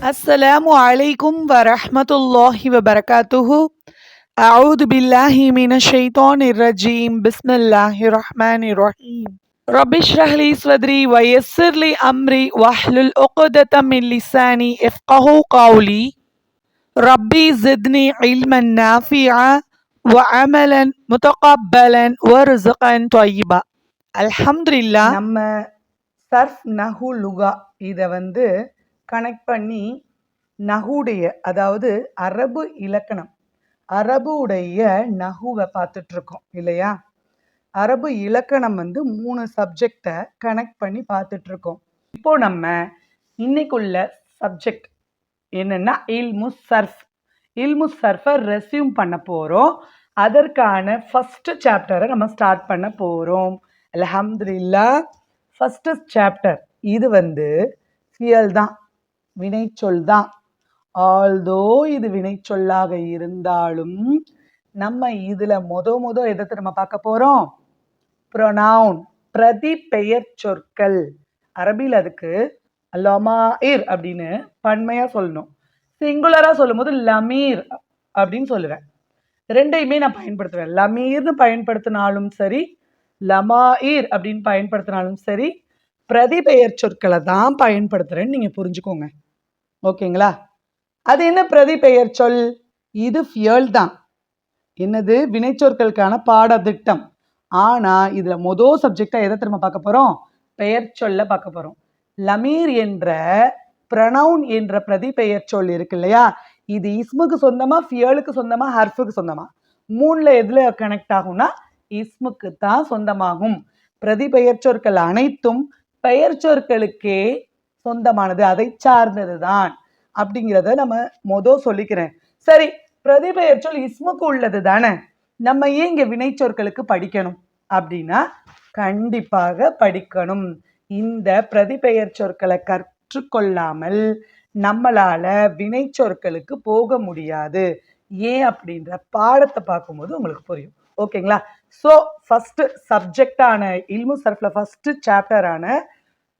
السلام عليكم ورحمة الله وبركاته أعوذ بالله من الشيطان الرجيم بسم الله الرحمن الرحيم رب اشرح لي صدري ويسر لي أمري واحلل عقدة من لساني يفقه قولي ربي زدني علما نافعا وعملا متقبلا ورزقا طيبا الحمد لله நம்ம சர்ஃப் நஹு லுகா இதை வந்து கனெக்ட் பண்ணி நகுடைய அதாவது அரபு இலக்கணம் அரபுடைய நகுவை பார்த்துட்ருக்கோம் இல்லையா? அரபு இலக்கணம் வந்து மூணு சப்ஜெக்டை கனெக்ட் பண்ணி பார்த்துட்ருக்கோம். இப்போ நம்ம இன்னைக்குள்ள சப்ஜெக்ட் என்னென்னா இல்மு சர்ஃப் இல்மு சர்ஃபை ரெஸ்யூம் பண்ண போகிறோம் அதற்கான ஃபஸ்ட்டு சாப்டரை நம்ம ஸ்டார்ட் பண்ண போகிறோம் அலஹம்துல்லா ஃபஸ்ட்டு சாப்டர் இது வந்து ஃபியல் தான் வினைச்சொல் தான் ஆல்தோ இது வினைச்சொல்லாக இருந்தாலும் நம்ம இதில் மொத மொத எதை நம்ம பார்க்க போகிறோம் ப்ரொனவுன் பிரதி பெயர் சொற்கள் அரபியில் அதுக்கு லமாயிர் அப்படின்னு பன்மையாக சொல்லணும். சிங்குலராக சொல்லும்போது லமீர் அப்படின்னு சொல்லுவேன். ரெண்டையுமே நான் பயன்படுத்துவேன். லமீர்னு பயன்படுத்தினாலும் சரி லமாயிர் அப்படின்னு பயன்படுத்தினாலும் சரி பிரதிபெயர் சொற்களை தான் பயன்படுத்துகிறேன்னு நீங்கள் புரிஞ்சுக்கோங்க. ஓகேங்களா? அது என்ன பிரதிபெயர் சொல்? இது ஃபியல் தான். என்னது? வினைச்சொற்களுக்கான பாடத்திட்டம். ஆனால் இதில் மொதல் சப்ஜெக்டாக எதை திரும்ப பார்க்க போகிறோம் பெயர் சொல்ல பார்க்க போகிறோம் லமீர் என்ற ப்ரனவுன் என்ற பிரதிபெயர் சொல் இருக்கு இல்லையா? இது இஸ்முக்கு சொந்தமாக ஃபியலுக்கு சொந்தமாக ஹர்ஃபுக்கு சொந்தமாக மூணில் எதில் கனெக்ட் ஆகும்னா இஸ்முக்கு தான் சொந்தமாகும். பிரதிபெயர் சொற்கள் அனைத்தும் பெயர் சொற்களுக்கே சொந்தமானது அதை சார்ந்தது தான் அப்படிங்கிறத நம்ம மொதல் சொல்லிக்கிறேன். சரி பிரதிபெயர் சொல் இஸ்முக்கு உள்ளது தானே நம்ம ஏன் இங்கே வினைச்சொற்களுக்கு படிக்கணும்? அப்படின்னா கண்டிப்பாக படிக்கணும். இந்த பிரதிபெயர் சொற்களை கற்றுக்கொள்ளாமல் நம்மளால வினைச்சொற்களுக்கு போக முடியாது. ஏன் அப்படின்ற பாடத்தை பார்க்கும்போது உங்களுக்கு புரியும். ஓகேங்களா? ஸோ ஃபஸ்ட்டு சப்ஜெக்டான இல்மு சர்ஃபில் ஃபஸ்ட்டு சாப்டரான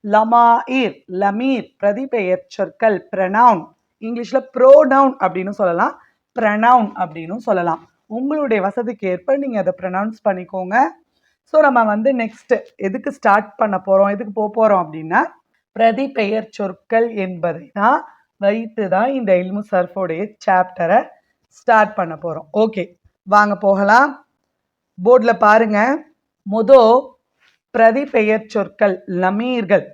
லமாயிர் லமீர் பிரதிபெயர் சொற்கள் ப்ரனவுன் இங்கிலீஷில் ப்ரோனவுன் அப்படின்னு சொல்லலாம். ப்ரனவுன் அப்படின்னு சொல்லலாம். உங்களுடைய வசதிக்கு ஏற்ப நீங்கள் அதை ப்ரனவுன்ஸ் பண்ணிக்கோங்க. ஸோ நம்ம வந்து நெக்ஸ்ட்டு எதுக்கு ஸ்டார்ட் பண்ண போகிறோம் எதுக்கு போக போகிறோம் அப்படின்னா பிரதிபெயர் சொற்கள் என்பதை தான் வைத்து தான் இந்த இல்மு சர்ஃபோடைய சாப்டரை ஸ்டார்ட் பண்ண போகிறோம் ஓகே வாங்க போகலாம். போர்டில் பாருங்கள் மொதோ பிரதிபெயர் சொற்கள் லமீர்கள்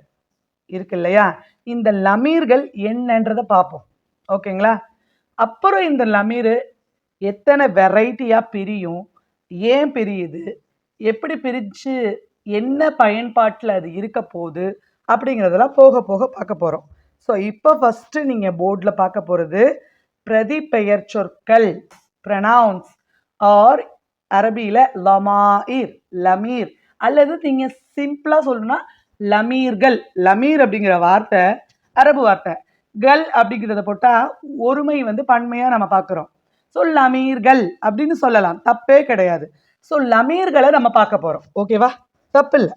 இருக்கு இல்லையா? இந்த லமீர்கள் என்னன்றதை பார்ப்போம் ஓகேங்களா? அப்புறம் இந்த லமீர் எத்தனை வெரைட்டியாக பிரியும் ஏன் பிரியுது எப்படி பிரித்து என்ன பயன்பாட்டில் அது இருக்க போகுது அப்படிங்கிறதெல்லாம் போக போக பார்க்க போகிறோம் ஸோ இப்போ ஃபஸ்ட்டு நீங்கள் போர்டில் பார்க்க போகிறது பிரதிபெயர் சொற்கள் ப்ரனவுன்ஸ் ஆர் அரபியில் லமாயிர் லமீர். அல்லது நீங்கள் சிம்பிளாக சொல்லணும்னா லமீர்கள். லமீர் அப்படிங்கிற வார்த்தை அரபு வார்த்தை. கல் அப்படிங்கிறத போட்டால் ஒருமை வந்து பன்மையாக நம்ம பார்க்குறோம். ஸோ லமீர்கள் அப்படின்னு சொல்லலாம். தப்பே கிடையாது. ஸோ லமீர்களை நம்ம பார்க்க போகிறோம் ஓகேவா தப்பு இல்லை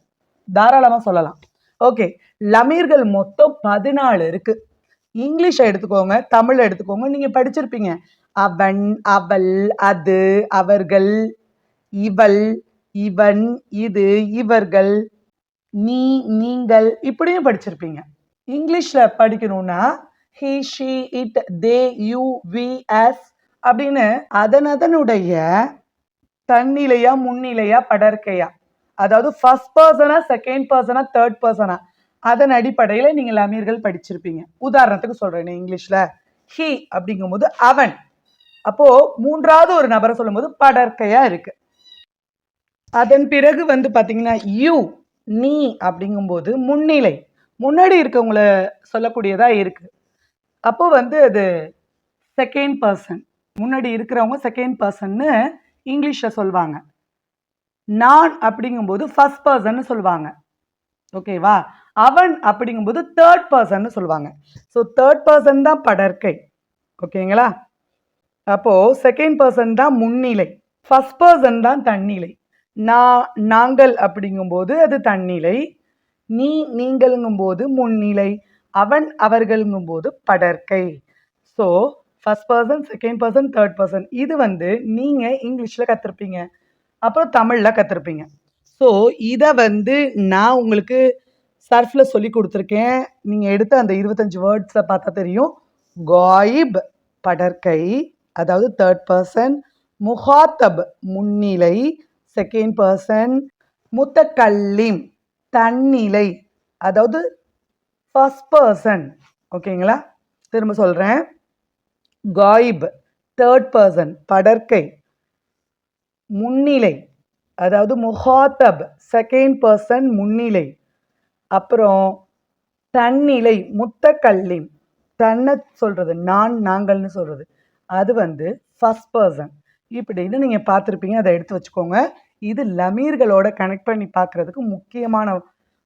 தாராளமாக சொல்லலாம். ஓகே லமீர்கள் மொத்தம் பதினாலு இருக்கு. இங்கிலீஷை எடுத்துக்கோங்க தமிழை எடுத்துக்கோங்க. நீங்கள் படிச்சிருப்பீங்க. அவன் அவள் அது அவர்கள் இவள் இவன் இது இவர்கள் நீ நீங்கள் இப்படியும் படிச்சிருப்பீங்க. இங்கிலீஷில் படிக்கணும்னா he she it they you we us அப்படின்னு அதன் அதனுடைய தன்னிலையா முன்னிலையா படற்கையா. அதாவது ஃபர்ஸ்ட் பர்சனா செகண்ட் பர்சனா தேர்ட் பர்சனா அதன் அடிப்படையில் நீங்கள் அமீர்கள் படிச்சிருப்பீங்க. உதாரணத்துக்கு சொல்கிறேன் இங்கிலீஷில். ஹி அப்படிங்கும்போது அவன். அப்போது மூன்றாவது ஒரு நபரை சொல்லும்போது படற்கையாக இருக்குது அதன் பிறகு வந்து பார்த்தீங்கன்னா யூ நீ அப்படிங்கும்போது முன்னிலை. முன்னாடி இருக்கவங்கள சொல்லக்கூடியதாக இருக்குது அப்போ வந்து அது செகண்ட் பர்சன் முன்னாடி இருக்கிறவங்க செகண்ட் பர்சன்னு இங்கிலீஷில் சொல்லுவாங்க நான் அப்படிங்கும்போது ஃபர்ஸ்ட் பர்சன்னு சொல்லுவாங்க ஓகேவா அவன் அப்படிங்கும்போது தேர்ட் பர்சன்னு சொல்லுவாங்க ஸோ தேர்ட் பர்சன் தான் படற்கை. ஓகேங்களா அப்போது செகண்ட் பர்சன் தான் முன்னிலை. ஃபஸ்ட் பர்சன் தான் தன்னிலை. நான் நாங்கள் அப்படிங்கும்போது அது தன்னிலை நீ நீங்களுங்கும்போது முன்னிலை அவன் அவர்களுங்கும்போது படற்கை. So first person second person third person இது வந்து நீங்கள் இங்கிலீஷில் கற்றுருப்பீங்க அப்புறம் தமிழில் கற்றுருப்பீங்க ஸோ இதை வந்து நான் உங்களுக்கு சர்ஃபில் சொல்லி கொடுத்துருக்கேன். நீங்கள் எடுத்த அந்த இருபத்தஞ்சி வேர்ட்ஸை பார்த்தா தெரியும். காயிப் படற்கை அதாவது தேர்ட் பர்சன் முஹாத்தப் முன்னிலை செகண்ட் பர்சன் முத்தக்கல்லிம் தன்னிலை அதாவது ஃபர்ஸ்ட் பர்சன் ஓகேங்களா திரும்ப சொல்கிறேன் காயிப் தேர்ட் பர்சன் படற்கை. முன்னிலை அதாவது முஹாத்தப் செகண்ட் பர்சன் முன்னிலை. அப்புறம் தன்னிலை முத்தக்கல்லிம். தன்னை சொல்கிறது நான் நாங்கள்னு சொல்கிறது அது வந்து ஃபஸ்ட் பர்சன் இப்படின்னு நீங்கள் பார்த்துருப்பீங்க. அதை எடுத்து வச்சுக்கோங்க. இது லமீர்களோட கனெக்ட் பண்ணி பார்க்குறதுக்கு முக்கியமான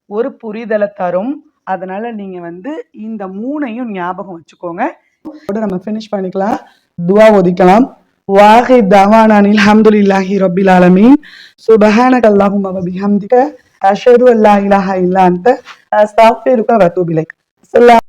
ஒரு புரிதலை தரும். அதனால் நீங்கள் வந்து இந்த மூணையும் ஞாபகம் வச்சுக்கோங்க. நம்ம ஃபினிஷ் பண்ணிக்கலாம். துவா ஒதிக்கலாம். வாஹி தவானான் அல்ஹம்துலில்லாஹி ரபில் ஆலமீன். சுபஹானக அல்லாஹும் வ பிஹம்திக. அஷரு அல்லா இலாஹா இல்லா அன்த. அஸ்தக்ஃபிருக வ அத்தூபு